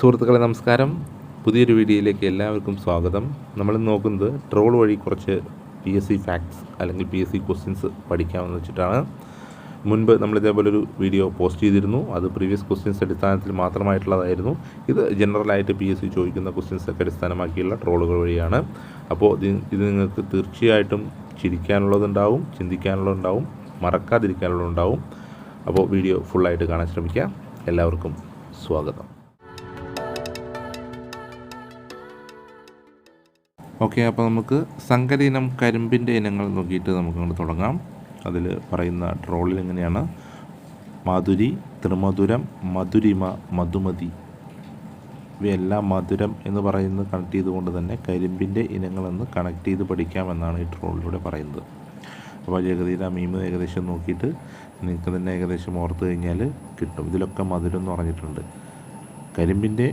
സുഹൃത്തുക്കളെ നമസ്കാരം. പുതിയൊരു വീഡിയോയിലേക്ക് എല്ലാവർക്കും സ്വാഗതം. നമ്മൾ നോക്കുന്നത് ട്രോൾ വഴി കുറച്ച് പി എസ് സി ഫാക്ട്സ് അല്ലെങ്കിൽ പി എസ് സി ക്വസ്റ്റ്യൻസ് പഠിക്കാമെന്ന് വെച്ചിട്ടാണ്. മുൻപ് നമ്മൾ ഇതേപോലൊരു വീഡിയോ പോസ്റ്റ് ചെയ്തിരുന്നു. അത് പ്രീവിയസ് ക്വസ്റ്റ്യൻസ് അടിസ്ഥാനത്തിൽ മാത്രമായിട്ടുള്ളതായിരുന്നു. ഇത് ജനറലായിട്ട് പി എസ് സി ചോദിക്കുന്ന ക്വസ്റ്റ്യൻസൊക്കെ അടിസ്ഥാനമാക്കിയുള്ള ട്രോളുകൾ വഴിയാണ്. അപ്പോൾ ഇത് നിങ്ങൾക്ക് തീർച്ചയായിട്ടും ചിരിക്കാനുള്ളതുണ്ടാവും ചിന്തിക്കാനുള്ളതുണ്ടാവും മറക്കാതിരിക്കാനുള്ളതുണ്ടാവും. അപ്പോൾ വീഡിയോ ഫുള്ളായിട്ട് കാണാൻ ശ്രമിക്കുക. എല്ലാവർക്കും സ്വാഗതം. ഓക്കെ അപ്പോൾ നമുക്ക് സങ്കര ഇനം കരിമ്പിന്റെ ഇനങ്ങൾ നോക്കിയിട്ട് നമുക്ക് നമുക്കങ്ങോട്ട് തുടങ്ങാം. അതിൽ പറയുന്ന ട്രോളിൽ എങ്ങനെയാണ്? മാധുരി ത്രിമധുരം മധുരിമ മധുമതി. ഇവയെല്ലാം മധുരം എന്ന് പറയുന്നത് കണക്ട് ചെയ്തുകൊണ്ട് തന്നെ കരിമ്പിന്റെ ഇനങ്ങളെന്ന് കണക്ട് ചെയ്ത് പഠിക്കാമെന്നാണ് ഈ ട്രോളിലൂടെ പറയുന്നത്. അപ്പോൾ ഏകദേശം ആ മീമ് ഏകദേശം നോക്കിയിട്ട് നിങ്ങൾക്ക് തന്നെ ഏകദേശം ഓർത്ത് കഴിഞ്ഞാൽ കിട്ടും. ഇതിലൊക്കെ മധുരം എന്ന് പറഞ്ഞിട്ടുണ്ട്. കരിമ്പിന്റെ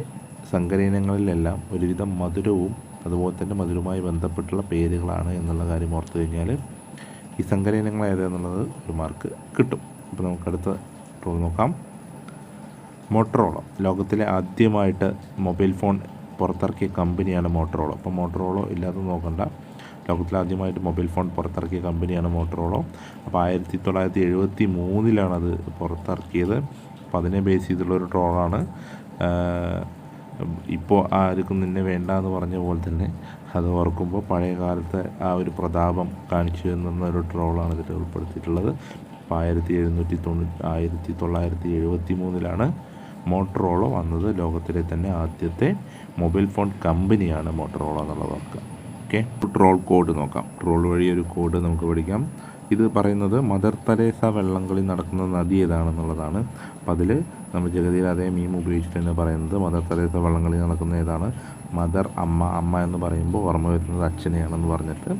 സങ്കര ഇനങ്ങളിലെല്ലാം ഒരുവിധം മധുരവും അതുപോലെ തന്നെ മധുരമായി ബന്ധപ്പെട്ടുള്ള പേരുകളാണ് എന്നുള്ള കാര്യം ഓർത്തു കഴിഞ്ഞാൽ ഈ സങ്കര ഇനങ്ങൾ ഏതെന്നുള്ളത് ഒരു മാർക്ക് കിട്ടും. അപ്പോൾ നമുക്ക് അടുത്ത ടൂൾ നോക്കാം. മോട്ടറോളോ ലോകത്തിലെ ആദ്യമായിട്ട് മൊബൈൽ ഫോൺ പുറത്തിറക്കിയ കമ്പനിയാണ് മോട്ടറോളോ അപ്പോൾ മോട്ടറോളോ ഇല്ലാതെ നോക്കണ്ട. ലോകത്തിലാദ്യമായിട്ട് മൊബൈൽ ഫോൺ പുറത്തിറക്കിയ കമ്പനിയാണ് മോട്ടറോളോ അപ്പോൾ ആയിരത്തി തൊള്ളായിരത്തി എഴുപത്തി മൂന്നിലാണത് പുറത്തിറക്കിയത്. അപ്പോൾ അതിനെ ബേസ് ചെയ്തുള്ള ട്രോളാണ് ഇപ്പോൾ ആർക്കും നിന്നെ വേണ്ട എന്ന് പറഞ്ഞ പോലെ തന്നെ അത് ഓർക്കുമ്പോൾ പഴയ കാലത്തെ ആ ഒരു പ്രതാപം കാണിച്ചു എന്നൊരു ട്രോളാണ് ഇതിൽ ഉൾപ്പെടുത്തിയിട്ടുള്ളത്. അപ്പോൾ ആയിരത്തി എഴുന്നൂറ്റി തൊണ്ണൂറ്റി ആയിരത്തി തൊള്ളായിരത്തി എഴുപത്തി മൂന്നിലാണ് മോട്ടറോളോ വന്നത്. ലോകത്തിലെ തന്നെ ആദ്യത്തെ മൊബൈൽ ഫോൺ കമ്പനിയാണ് മോട്ടറോള എന്നുള്ളത് ഓർക്കുക. ഓക്കെ? ട്രോൾ കോഡ് നോക്കാം. ട്രോൾ വഴി ഒരു കോഡ് നമുക്ക് പഠിക്കാം. ഇത് പറയുന്നത് മദർ തെരേസ വെള്ളംകളി നടക്കുന്ന നദി ഏതാണെന്നുള്ളതാണ്. അപ്പം അതിൽ നമ്മൾ അതേ മീം ഉപയോഗിച്ചിട്ട് തന്നെ പറയുന്നത് മദർ തെരേസ വള്ളംകളി നടക്കുന്ന ഏതാണ്? മദർ അമ്മ അമ്മ എന്ന് പറയുമ്പോൾ ഓർമ്മ വരുന്നത് അച്ഛനെയാണെന്ന് പറഞ്ഞിട്ട്.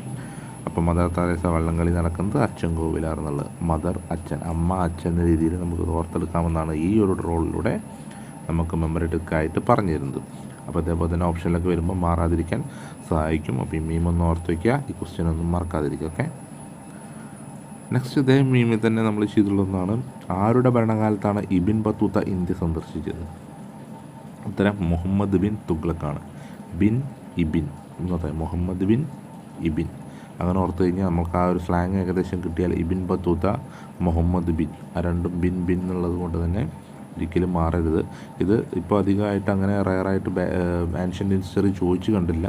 അപ്പോൾ മദർ തെരേസ വള്ളംകളി നടക്കുന്നത് അച്ഛൻ കോവിലാണെന്നുള്ളത്. മദർ അച്ഛൻ അമ്മ അച്ഛൻ എന്ന രീതിയിൽ നമുക്ക് ഓർത്തെടുക്കാമെന്നാണ് ഈ ഒരു റോളിലൂടെ നമുക്ക് മെമ്മറി ടിക്കായിട്ട് പറഞ്ഞു തരുന്നത്. അപ്പോൾ അതേപോലെ തന്നെ ഓപ്ഷനിലൊക്കെ വരുമ്പോൾ മാറാതിരിക്കാൻ സഹായിക്കും. അപ്പോൾ ഈ മീം ഒന്ന് ഓർത്ത് വയ്ക്കുക ഈ ക്വസ്റ്റ്യൻ ഒന്നും മറക്കാതിരിക്കുക ഓക്കെ നെക്സ്റ്റ് ഇതേ മീമിൽ തന്നെ നമ്മൾ ചെയ്തിട്ടുള്ളതാണ് ആരുടെ ഭരണകാലത്താണ് ഇബിൻ ബത്തൂത്ത ഇന്ത്യ സന്ദർശിച്ചത്? ഉത്തരം മുഹമ്മദ് ബിൻ തുഗ്ലക്കാണ്. ബിൻ ഇബിൻ ഇന്നത്തെ മുഹമ്മദ് ബിൻ ഇബിൻ. അങ്ങനെ ഓർത്ത് കഴിഞ്ഞാൽ നമുക്ക് ആ ഒരു സ്ലാങ് ഏകദേശം കിട്ടിയാൽ ഇബിൻ ബത്തൂത്ത മുഹമ്മദ് ബിൻ. ആ രണ്ടും ബിൻ ബിൻ എന്നുള്ളത് കൊണ്ട് തന്നെ ഒരിക്കലും മാറരുത്. ഇത് ഇപ്പോൾ അധികമായിട്ട് അങ്ങനെ റയറായിട്ട് ആൻഷ്യൻ ഹിസ്റ്ററി ചോദിച്ചു കണ്ടില്ല.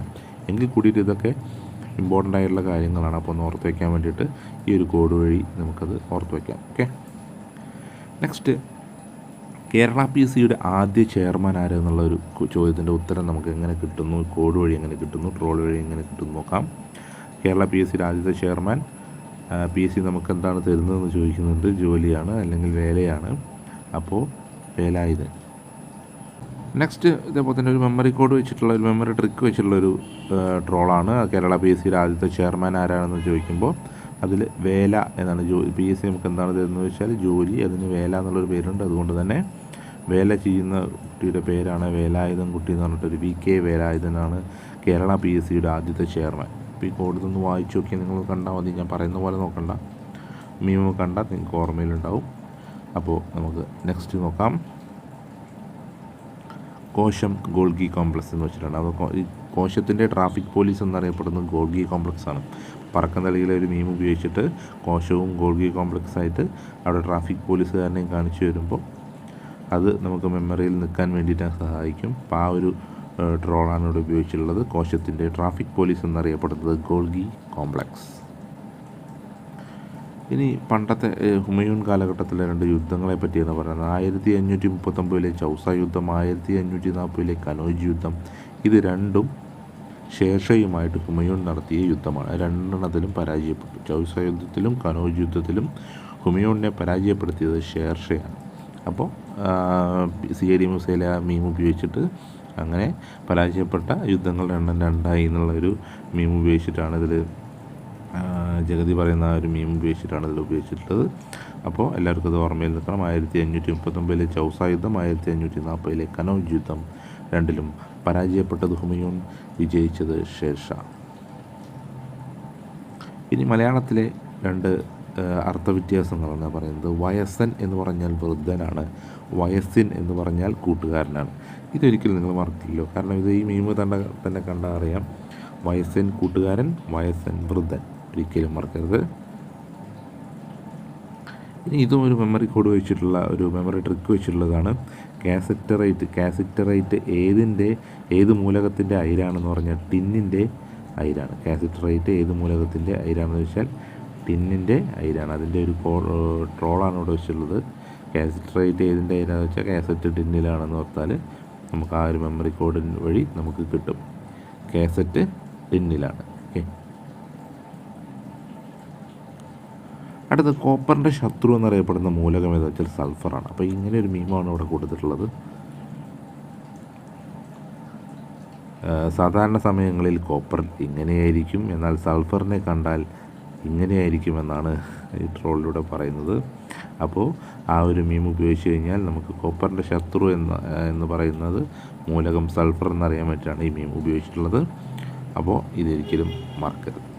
എങ്കിൽ കൂടിയിട്ട് ഇതൊക്കെ ഇമ്പോർട്ടന്റ് ആയിട്ടുള്ള കാര്യങ്ങളാണ് അപ്പോൾ ഒന്ന് ഓർത്ത് വയ്ക്കാൻ വേണ്ടിയിട്ട് ഈ ഒരു കോഡ് വഴി നമുക്കത് ഓർത്ത് വയ്ക്കാം ഓക്കെ നെക്സ്റ്റ് കേരള പി സിയുടെ ആദ്യ ചെയർമാൻ ആരെന്നുള്ള ഒരു ചോദ്യത്തിന്റെ ഉത്തരം നമുക്ക് എങ്ങനെ കിട്ടുന്നു? കോഡ് വഴി എങ്ങനെ കിട്ടുന്നു? ട്രോൾ വഴി എങ്ങനെ കിട്ടുന്നു നോക്കാം. കേരള പി എസ് സിയുടെ ആദ്യത്തെ ചെയർമാൻ പി എസ് സി നമുക്ക് എന്താണ് തരുന്നതെന്ന് ചോദിക്കുന്നുണ്ട്. ജോലിയാണ് അല്ലെങ്കിൽ വേലയാണ്. അപ്പോൾ വേലായുധൻ. നെക്സ്റ്റ് ഇതേപോലെ തന്നെ ഒരു മെമ്മറി കോഡ് വെച്ചിട്ടുള്ള ഒരു മെമ്മറി ട്രിക്ക് വെച്ചിട്ടുള്ള ഒരു ട്രോളാണ് കേരള പി എസ് സിയുടെ ആദ്യത്തെ ചെയർമാൻ ആരാണെന്ന് ചോദിക്കുമ്പോൾ അതിൽ വേല എന്നാണ് ജോ പി എസ് സി നമുക്ക് എന്താണ് തരുന്നത് വെച്ചാൽ ജോലി അതിന് വേല എന്നുള്ളൊരു പേരുണ്ട്. അതുകൊണ്ട് തന്നെ വേല ചെയ്യുന്ന കുട്ടിയുടെ പേരാണ് വേലായുധൻ കുട്ടി എന്ന് പറഞ്ഞിട്ടൊരു വി കെ വേലായുധനാണ് കേരള പി എസ് സിയുടെ ആദ്യത്തെ ചെയർമാൻ അപ്പോൾ ഈ കോഡ് ഒന്ന് വായിച്ചു നോക്കിയാൽ നിങ്ങൾ കണ്ടാൽ മതി. ഞാൻ പറയുന്ന പോലെ നോക്കണ്ട. മീമോ കണ്ടാൽ നിങ്ങൾക്ക് ഓർമ്മയിലുണ്ടാവും. അപ്പോൾ നമുക്ക് നെക്സ്റ്റ് നോക്കാം. കോശം ഗോൾഗി കോംപ്ലക്സ് എന്ന് വെച്ചിട്ടുണ്ട് അത് ഈ കോശത്തിന്റെ ട്രാഫിക് പോലീസ് എന്നറിയപ്പെടുന്നത് ഗോൾഗി കോംപ്ലക്സ് ആണ്. പറക്കന്തളിയിലെ ഒരു മീം ഉപയോഗിച്ചിട്ട് കോശവും ഗോൾഗി കോംപ്ലക്സ് ആയിട്ട് അവിടെ ട്രാഫിക് പോലീസുകാരനെയും കാണിച്ചു വരുമ്പോൾ അത് നമുക്ക് മെമ്മറിയിൽ നിൽക്കാൻ വേണ്ടിയിട്ട് സഹായിക്കും. അപ്പോൾ ആ ഒരു ട്രോളാണ് ഇവിടെ ഉപയോഗിച്ചിട്ടുള്ളത്. കോശത്തിന്റെ ട്രാഫിക് പോലീസ് എന്നറിയപ്പെടുന്നത് ഗോൾഗി കോംപ്ലക്സ്. ഇനി പണ്ടത്തെ ഹുമയൂൺ കാലഘട്ടത്തിലെ രണ്ട് യുദ്ധങ്ങളെ പറ്റിയാണ് പറയുന്നത് ആയിരത്തി അഞ്ഞൂറ്റി മുപ്പത്തൊമ്പതിലെ ചൗസ യുദ്ധം ആയിരത്തി അഞ്ഞൂറ്റി നാൽപ്പതിലെ കനോജ് യുദ്ധം ഇത് രണ്ടും ശേഷയുമായിട്ട് ഹുമയൂൺ നടത്തിയ യുദ്ധമാണ്. രണ്ടെണ്ണത്തിലും പരാജയപ്പെട്ടു. ചൗസ യുദ്ധത്തിലും കനോജ് യുദ്ധത്തിലും ഹുമയൂണിനെ പരാജയപ്പെടുത്തിയത് ഷേർഷയാണ്. അപ്പോൾ സി ഐ ഡി മുസൈല മീം ഉപയോഗിച്ചിട്ട് അങ്ങനെ പരാജയപ്പെട്ട യുദ്ധങ്ങൾ രണ്ടും രണ്ടായി എന്നുള്ളൊരു മീം ഉപയോഗിച്ചിട്ടാണ് ഇതിൽ ജഗതി പറയുന്ന ആ ഒരു മീം ഉപയോഗിച്ചിട്ടാണ് ഇതിൽ ഉപയോഗിച്ചിട്ടുള്ളത്. അപ്പോൾ എല്ലാവർക്കും അത് ഓർമ്മയിൽ നിൽക്കണം. ആയിരത്തി അഞ്ഞൂറ്റി മുപ്പത്തൊമ്പതിലെ ചൗസ യുദ്ധം ആയിരത്തി അഞ്ഞൂറ്റി നാൽപ്പതിലെ കനൗജ് യുദ്ധം രണ്ടിലും പരാജയപ്പെട്ടത് ഹുമയൂൺ വിജയിച്ചത് ഷേർഷാ. ഇനി മലയാളത്തിലെ രണ്ട് അർത്ഥവ്യത്യാസങ്ങളാണ് പറയുന്നത്. വയസ്സൻ എന്ന് പറഞ്ഞാൽ വൃദ്ധനാണ്. വയസ്സിൻ എന്ന് പറഞ്ഞാൽ കൂട്ടുകാരനാണ്. ഇതൊരിക്കലും നിങ്ങൾ മറക്കില്ലല്ലോ. കാരണം ഇത് ഈ മീമ് തന്നെ തന്നെ കണ്ടാൽ അറിയാം. വയസ്സൻ കൂട്ടുകാരൻ വയസ്സൻ വൃദ്ധൻ. ഒരിക്കലും മറക്കരുത്. ഇനി ഇതും ഒരു മെമ്മറി കോഡ് വെച്ചിട്ടുള്ള ഒരു മെമ്മറി ട്രിക്ക് വെച്ചിട്ടുള്ളതാണ്. കാസറ്ററൈറ്റ് കാസറ്ററൈറ്റ് ഏതിന്റെ ഏത് മൂലകത്തിന്റെ അയിരാണെന്ന് പറഞ്ഞാൽ ടിന്നിന്റെ അയിരാണ്. കാസറ്ററൈറ്റ് ഏത് മൂലകത്തിന്റെ അയിരാണെന്ന് വെച്ചാൽ ടിന്നിന്റെ അയിരാണ്. അതിന്റെ ഒരു കോ ട്രോളാണ് ഇവിടെ വെച്ചിട്ടുള്ളത്. കാസറ്ററൈറ്റ് ഏതിന്റെ അയിരാന്ന് വെച്ചാൽ കാസറ്റ് ടിന്നിലാണെന്ന് ഓർത്താൽ നമുക്ക് ആ ഒരു മെമ്മറി കോഡ് വഴി നമുക്ക് കിട്ടും. കാസറ്റ് ടിന്നിലാണ്. ഓക്കെ അടുത്ത കോപ്പറിന്റെ ശത്രു എന്നറിയപ്പെടുന്ന മൂലകം ഏതാ? വെച്ചാൽ സൾഫറാണ് അപ്പോൾ ഇങ്ങനെ ഒരു മീമാണ് ഇവിടെ കൊടുത്തിട്ടുള്ളത്. സാധാരണ സമയങ്ങളിൽ കോപ്പർ ഇങ്ങനെയായിരിക്കും. എന്നാൽ സൾഫറിനെ കണ്ടാൽ ഇങ്ങനെയായിരിക്കുമെന്നാണ് ഈ ട്രോളിലൂടെ പറയുന്നത്. അപ്പോൾ ആ ഒരു മീം ഉപയോഗിച്ച് കഴിഞ്ഞാൽ നമുക്ക് കോപ്പറിന്റെ ശത്രു എന്ന് എന്ന് പറയുന്നത് മൂലകം സൾഫർ എന്നറിയാൻ വേണ്ടിയിട്ടാണ് ഈ മീം ഉപയോഗിച്ചിട്ടുള്ളത്. അപ്പോൾ ഇതൊരിക്കലും മറക്കരുത്.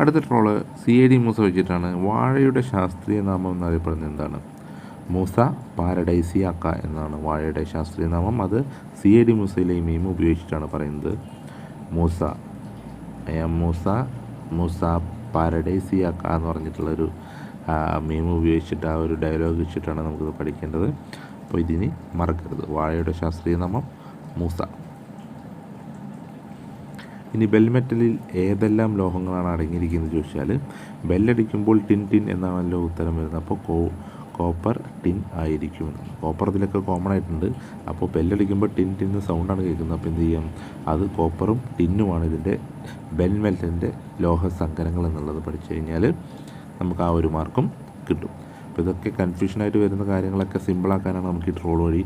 അടുത്ത troll C A D Musa വെച്ചിട്ടാണ്. വാഴയുടെ ശാസ്ത്രീയ നാമം എന്നറിയപ്പെടുന്നത് എന്താണ്? മൂസ പാരഡൈസി അക്ക എന്നാണ് വാഴയുടെ ശാസ്ത്രീയ നാമം. അത് സി എ ഡി മൂസയിലെ മീം ഉപയോഗിച്ചിട്ടാണ് പറയുന്നത്. മൂസ മൂസ മൂസ പാരഡൈസിയാക്ക എന്ന് പറഞ്ഞിട്ടുള്ളൊരു മീം ഉപയോഗിച്ചിട്ട് ആ ഒരു ഡയലോഗ് വെച്ചിട്ടാണ് നമുക്കിത് പഠിക്കേണ്ടത്. അപ്പോൾ ഇതിനി മറക്കരുത്. വാഴയുടെ ശാസ്ത്രീയ നാമം മൂസ. ഇനി ബെൽമെറ്റലിൽ ഏതെല്ലാം ലോഹങ്ങളാണ് അടങ്ങിയിരിക്കുന്നത് ചോദിച്ചാൽ ബെല്ലടിക്കുമ്പോൾ ടിൻ ടിൻ എന്നാണല്ലോ ഉത്തരം വരുന്നത്. അപ്പോൾ കോ കോപ്പർ ടിൻ ആയിരിക്കും. കോപ്പർ ഇതിലൊക്കെ കോമൺ ആയിട്ടുണ്ട്. അപ്പോൾ ബെല്ലടിക്കുമ്പോൾ ടിൻ ടിൻ സൗണ്ടാണ് കേൾക്കുന്നത്. അപ്പോൾ എന്ത് ചെയ്യാം? അത് കോപ്പറും ടിന്നുമാണ് ഇതിന്റെ ബെൽമെറ്റലിന്റെ ലോഹ സങ്കരങ്ങൾ എന്നുള്ളത് പഠിച്ചു കഴിഞ്ഞാൽ നമുക്ക് ആ ഒരു മാർക്കും കിട്ടും. അപ്പോൾ ഇതൊക്കെ കൺഫ്യൂഷനായിട്ട് വരുന്ന കാര്യങ്ങളൊക്കെ സിമ്പിളാക്കാനാണ് നമുക്ക് ഈ ട്രോൾ വഴി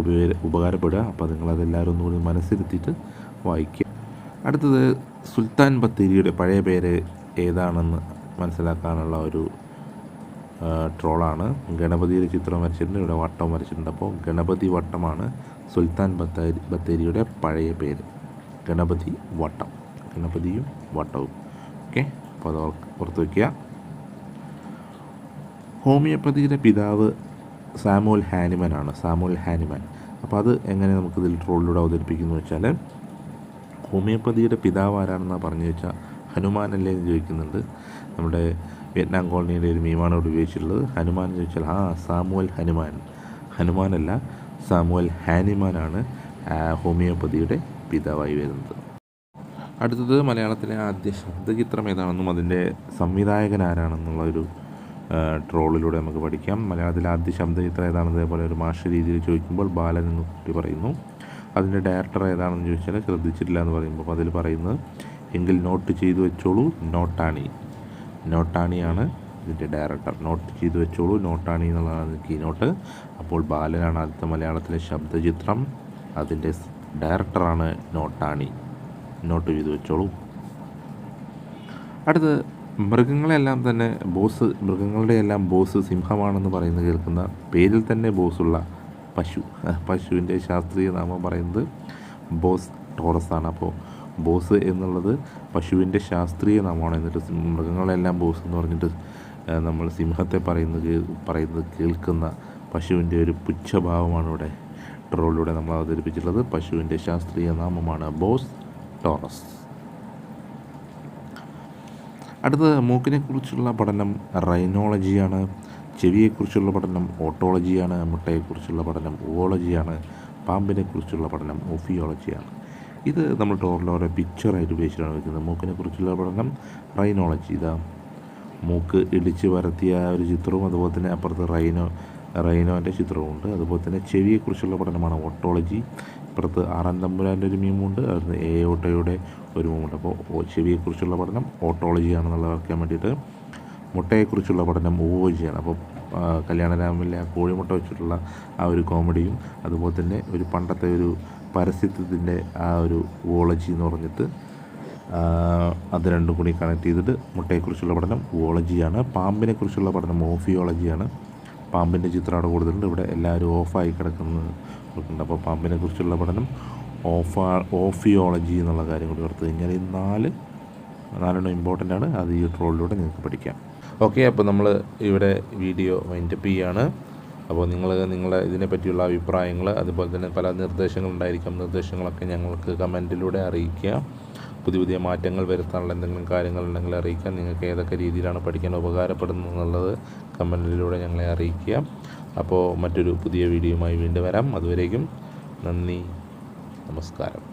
ഉപയോഗ ഉപകാരപ്പെടുക. അപ്പോൾ നിങ്ങളതെല്ലാവരും ഒന്നുകൂടി മനസ്സിരുത്തിയിട്ട് വായിക്കുക. അടുത്തത് സുൽത്താൻ ബത്തേരിയുടെ പഴയ പേര് ഏതാണെന്ന് മനസ്സിലാക്കാനുള്ള ഒരു ട്രോളാണ്. ഗണപതിയുടെ ചിത്രം വരച്ചിട്ടുണ്ട് ഇവിടെ വട്ടം വരച്ചിട്ടുണ്ട്. അപ്പോൾ ഗണപതി വട്ടമാണ് സുൽത്താൻ ബത്തേരി ബത്തേരിയുടെ പഴയ പേര്. ഗണപതി വട്ടം. ഗണപതിയും വട്ടവും. ഓക്കെ അപ്പോൾ അത് ഓർത്ത് വയ്ക്കുക ഹോമിയോപ്പതിയുടെ പിതാവ് സാമുൽ ഹാനിമൻ ആണ് സാമുവൽ ഹാനിമൻ. അപ്പോൾ അത് എങ്ങനെ നമുക്കിതിൽ ട്രോളിലൂടെ അവതരിപ്പിക്കുന്നു വെച്ചാൽ ഹോമിയോപ്പതിയുടെ പിതാവ് ആരാണെന്നാണ് പറഞ്ഞു വെച്ചാൽ ഹനുമാൻ അല്ലേ എന്ന് ചോദിക്കുന്നുണ്ട്. നമ്മുടെ വിയറ്റ്നാം കോളനിയുടെ ഒരു മീമാണ് ഇവിടെ ഉപയോഗിച്ചിട്ടുള്ളത്. ഹനുമാൻ എന്ന് ചോദിച്ചാൽ ആ സാമുവൽ ഹനുമാൻ. ഹനുമാനല്ല സാമുവൽ ഹാനിമാനാണ് ഹോമിയോപ്പതിയുടെ പിതാവായി വരുന്നത്. അടുത്തത് മലയാളത്തിലെ ആദ്യ ശബ്ദചിത്രം ഏതാണെന്നും അതിന്റെ സംവിധായകൻ ആരാണെന്നുള്ള ഒരു ട്രോളിലൂടെ നമുക്ക് പഠിക്കാം. മലയാളത്തിലെ ആദ്യ ശബ്ദചിത്രം ഏതാണെന്ന് ഇതേപോലെ ഒരു മാഷ രീതിയിൽ ചോദിക്കുമ്പോൾ ബാലൻ എന്ന് കുട്ടി പറയുന്നു. അതിന്റെ ഡയറക്ടർ ഏതാണെന്ന് ചോദിച്ചാൽ ശ്രദ്ധിച്ചിട്ടില്ല എന്ന് പറയുമ്പോൾ അതിൽ പറയുന്നത് എങ്കിൽ നോട്ട് ചെയ്തു വെച്ചോളൂ നോട്ടാണി. നോട്ടാണിയാണ് ഇതിന്റെ ഡയറക്ടർ. നോട്ട് ചെയ്തു വെച്ചോളൂ നോട്ടാണി എന്നുള്ളതാണ് കീ നോട്ട് അപ്പോൾ ബാലനാണ് ആദ്യത്തെ മലയാളത്തിലെ ശബ്ദചിത്രം. അതിന്റെ ഡയറക്ടറാണ് നോട്ടാണി. നോട്ട് ചെയ്തു വെച്ചോളൂ. അടുത്ത് മൃഗങ്ങളെല്ലാം തന്നെ ബോസ് മൃഗങ്ങളുടെ എല്ലാം ബോസ് സിംഹമാണെന്ന് പറയുന്നത് കേൾക്കുന്ന പേരിൽ തന്നെ ബോസുള്ള പശു പശുവിന്റെ ശാസ്ത്രീയ നാമം പറയുന്നത് ബോസ് ടോറസ് ആണ്. അപ്പോൾ ബോസ് എന്നുള്ളത് പശുവിന്റെ ശാസ്ത്രീയ നാമമാണ് എന്നിട്ട് മൃഗങ്ങളെല്ലാം ബോസ് എന്ന് പറഞ്ഞിട്ട് നമ്മൾ സിംഹത്തെ പറയുന്നത് പറയുന്നത് കേൾക്കുന്ന പശുവിന്റെ ഒരു പുച്ഛഭാവമാണ് ഇവിടെ ട്രോളിലൂടെ നമ്മൾ അവതരിപ്പിച്ചിട്ടുള്ളത്. പശുവിന്റെ ശാസ്ത്രീയ നാമമാണ് ബോസ് ടോറസ്. അടുത്തത് മൂക്കിനെക്കുറിച്ചുള്ള പഠനം റൈനോളജിയാണ് ചെവിയെക്കുറിച്ചുള്ള പഠനം ഓട്ടോളജിയാണ് മുട്ടയെക്കുറിച്ചുള്ള പഠനം ഓളജിയാണ് പാമ്പിനെക്കുറിച്ചുള്ള പഠനം ഒഫിയോളജിയാണ് ഇത് നമ്മൾ ടോറിലോരോ പിക്ചറായിട്ട് ഉപയോഗിച്ചിട്ടാണ് വയ്ക്കുന്നത് മൂക്കിനെക്കുറിച്ചുള്ള പഠനം റൈനോളജി. ഇതാ മൂക്ക് ഇടിച്ച് വരത്തിയ ഒരു ചിത്രവും അതുപോലെ തന്നെ അപ്പുറത്ത് റൈനോ റൈനോന്റെ ചിത്രമുണ്ട് അതുപോലെ തന്നെ ചെവിയെക്കുറിച്ചുള്ള പഠനമാണ് ഓട്ടോളജി. ഇപ്പുറത്ത് ആറാം തമ്പുരാന്റെ ഒരു മീമുണ്ട് അതിന് എ ഓട്ടോയുടെ ഒരു മീമുണ്ട് അപ്പോൾ ചെവിയെക്കുറിച്ചുള്ള പഠനം ഓട്ടോളജിയാണെന്നുള്ളത് വയ്ക്കാൻ വേണ്ടിയിട്ട് മുട്ടയെക്കുറിച്ചുള്ള പഠനം ഓജിയാണ് അപ്പോൾ ആ, കല്യാണരാമിലെ ആ കോഴിമുട്ട വെച്ചിട്ടുള്ള ആ ഒരു കോമഡിയും അതുപോലെ തന്നെ ഒരു പണ്ടത്തെ ഒരു പരസ്യത്തിന്റെ ആ ഒരു വോളജി എന്ന് പറഞ്ഞിട്ട് അത് രണ്ടും കൂടി കണക്ട് ചെയ്തിട്ട് മുട്ടയെക്കുറിച്ചുള്ള പഠനം വോളജിയാണ്. പാമ്പിനെക്കുറിച്ചുള്ള പഠനം ഓഫിയോളജിയാണ്. പാമ്പിന്റെ ചിത്രം അവിടെ കൂടുതലുണ്ട് ഇവിടെ എല്ലാവരും ഓഫായി കൊടുക്കുന്നുണ്ട് അപ്പോൾ പാമ്പിനെക്കുറിച്ചുള്ള പഠനം ഓഫ ഓഫിയോളജി എന്നുള്ള കാര്യം കൂടി ഓർത്ത് കഴിഞ്ഞാൽ ഈ നാല് നാലെണ്ണം ഇമ്പോർട്ടന്റ് ആണ്. അത് ഈ ട്രോളിലൂടെ നിങ്ങൾക്ക് പഠിക്കാം. ഓക്കെ അപ്പോൾ നമ്മൾ ഇവിടെ വീഡിയോ വൈൻഡപ്പ് ചെയ്യാണ്. അപ്പോൾ നിങ്ങൾ നിങ്ങളെ ഇതിനെപ്പറ്റിയുള്ള അഭിപ്രായങ്ങൾ അതുപോലെ തന്നെ പല നിർദ്ദേശങ്ങളുണ്ടായിരിക്കാം. നിർദ്ദേശങ്ങളൊക്കെ ഞങ്ങൾക്ക് കമന്റിലൂടെ അറിയിക്കുക. പുതിയ പുതിയ മാറ്റങ്ങൾ വരുത്താനുള്ള എന്തെങ്കിലും കാര്യങ്ങളുണ്ടെങ്കിൽ അറിയിക്കാം നിങ്ങൾക്ക് ഏതൊക്കെ രീതിയിലാണ് പഠിക്കാൻ ഉപകാരപ്പെടുന്നത് എന്നുള്ളത് കമന്റിലൂടെ ഞങ്ങളെ അറിയിക്കുക. അപ്പോൾ മറ്റൊരു പുതിയ വീഡിയോയുമായി വീണ്ടും വരാം. അതുവരേക്കും നന്ദി നമസ്കാരം.